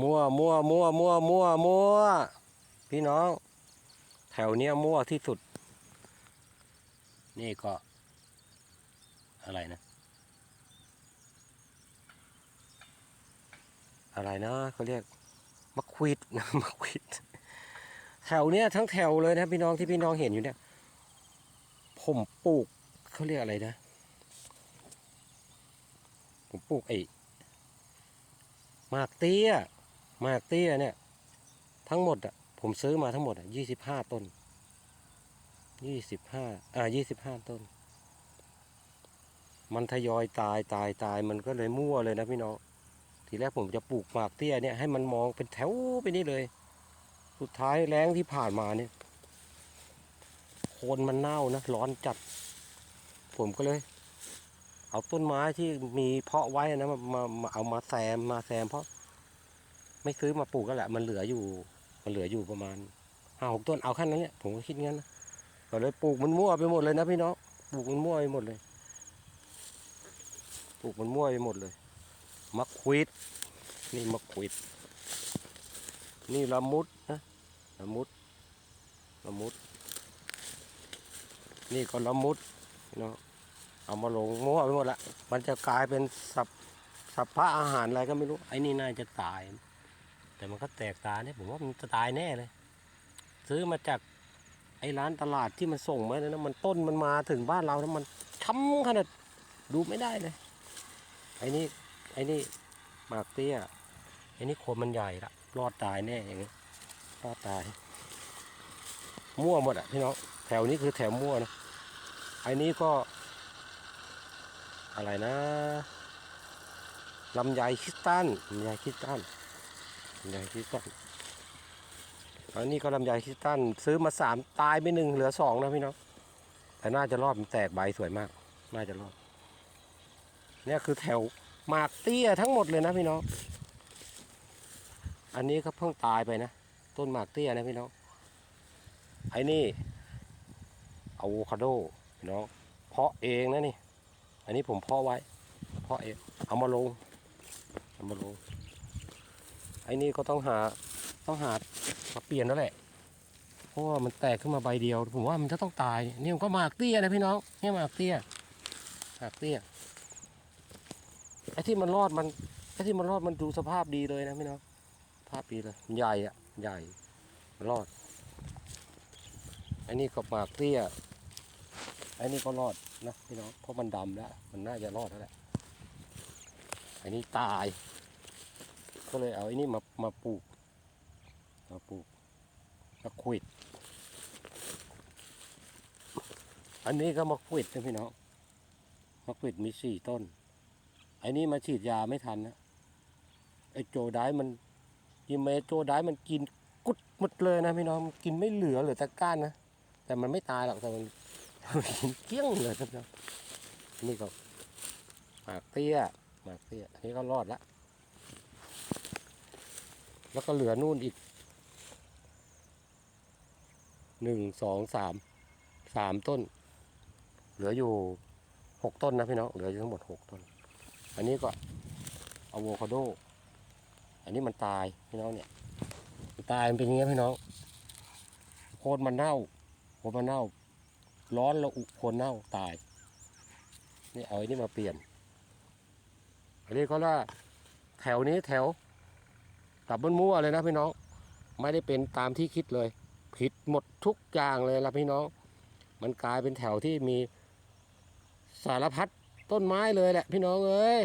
มั่วมั่วมั่วมั่วมั่วมั่วพี่น้อง แถวเนี้ยมั่วที่สุด นี่ก็ อะไรนะ อะไรนะเขาเรียกมะควิดนะมะควิดแถวเนี้ยทั้งแถวเลยนะพี่น้องที่พี่น้องเห็นอยู่เนี่ย ผมปลูกเขาเรียกอะไรนะ ผมปลูกไอ้ มากเตี้ยหมากเตี้ยเนี่ย ทั้งหมดอะผมซื้อมาทั้งหมดอะยี่สิบห้าต้นยี่สิบห้าอ่ายี่สิบห้าต้น มันทยอยตายตายตายมันก็เลยมั่วเลยนะพี่น้องทีแรกผมจะปลูกหมากเตี้ยเนี่ยให้มันมองเป็นแถวไปนี่เลย สุดท้ายแรงที่ผ่านมาเนี่ยโคนมันเน่านะร้อนจัด ผมก็เลย เอาต้นไม้ที่มีเพาะไว้นะมามามาเอามาแซมมาแซม เพราะ ไม่ซื้อมาปลูกก็แหละ มันเหลืออยู่ มันเหลืออยู่ประมาณห้าหกต้นเอาแค่นั้นเนี่ยผมก็คิดงั้นนะก็เลยปลูกมันมั่วไปหมดเลยนะพี่น้องปลูกมันมั่วไปหมดเลยปลูกมันมั่วไปหมดเลยมะควิดนี่มะควิดนี่ละมุดนะละมุดละมุด นี่ก็ละมุดพี่น้อง เอามาลงมั่วไปหมดละ มันจะกลายเป็นสับสับพระอาหารอะไรก็ไม่รู้ ไอ้นี่น่าจะตาย แต่มันก็แตกตาเนี่ยผมว่ามันจะตายแน่เลย ซื้อมาจากไอ้ร้านตลาดที่มันส่งมาเนี่ยนะมันต้นมันมาถึงบ้านเราแล้วมันช้ำขนาดดูไม่ได้เลย ไอ้นี่ไอ้นี่หมากเตี้ย ไอ้นี่โคนมันใหญ่ละรอดตายแน่อย่างงี้รอดตาย มั่วหมดอะพี่น้อง แถวนี้คือแถวมั่วนะไอ้นี้ก็ อะไรนะลำไยคิสตันลำไยคิสตันลำไยคิสตันอันนี้ก็ลำไยคิสตันซื้อมาสามตายไปหนึ่งเหลือสองนะพี่น้องแต่น่าจะรอดมันแตกใบสวยมาก น่าจะรอดเนี่ยคือแถวหมากเตี้ยทั้งหมดเลยนะพี่น้อง อันนี้ก็เพิ่งตายไปนะ ต้นหมากเตี้ยนะพี่น้อง ไอ้นี่อะโวคาโดพี่น้องเพาะเองนะนี่ อันนี้ผมเพาะไว้เพาะเองเอามาลงเอามาลงไอ้นี่ก็ต้องหาต้องหามาเปลี่ยนแล้วแหละเพราะว่ามันแตกขึ้นมาใบเดียว ผมว่ามันจะต้องตายนี่มันก็หมากเตี้ยนะพี่น้องนี่หมากเตี้ยหมากเตี้ยไอ้ที่มันรอดมันไอ้ที่มันรอดมันดูสภาพดีเลยนะพี่น้องภาพดีเลยใหญ่อะใหญ่รอดไอ้นี่ก็หมากเตี้ย ไอ้นี่ก็รอดนะพี่น้องเพราะมันดำแล้ว มันน่าจะรอดแล้วแหละไอ้นี่ตาย ก็เลยเอาไอ้นี่มามาปลูกมาปลูกมาขวิด อันนี้ก็มาขวิดนะพี่น้องมาขวิดมีสี่ต้น ไอ้นี่มาฉีดยาไม่ทันนะไอ้โจได้มันยิเมโจได้มันกินกุดหมดเลยนะพี่น้องกินไม่เหลือเหลือแต่ก้านนะแต่มันไม่ตายหรอกแต่มัน หินเกลี้ยงเลยครับนะนี่ก็หมากเตี้ยหมากเตี้ยอันนี้ก็รอดละแล้วก็เหลือนู่นอีกหนึ่งสองสามสามต้น เหลืออยู่หกต้นนะพี่น้องเหลืออยู่ทั้งหมดหกต้น อันนี้ก็อะโวคาโด อันนี้มันตายพี่น้องเนี่ยตายมันเป็นอย่างเงี้ยพี่น้องโคนมันเน่าโคนมันเน่า ร้อนแล้วอุคนเน่าตาย นี่เอาไอ้นี่มาเปลี่ยน อันนี้ก็ว่าแถวนี้แถวตับมันมั่วเลยนะพี่น้อง ไม่ได้เป็นตามที่คิดเลย ผิดหมดทุกอย่างเลยละพี่น้อง มันกลายเป็นแถวที่มีสารพัดต้นไม้เลยแหละพี่น้องเอ้ย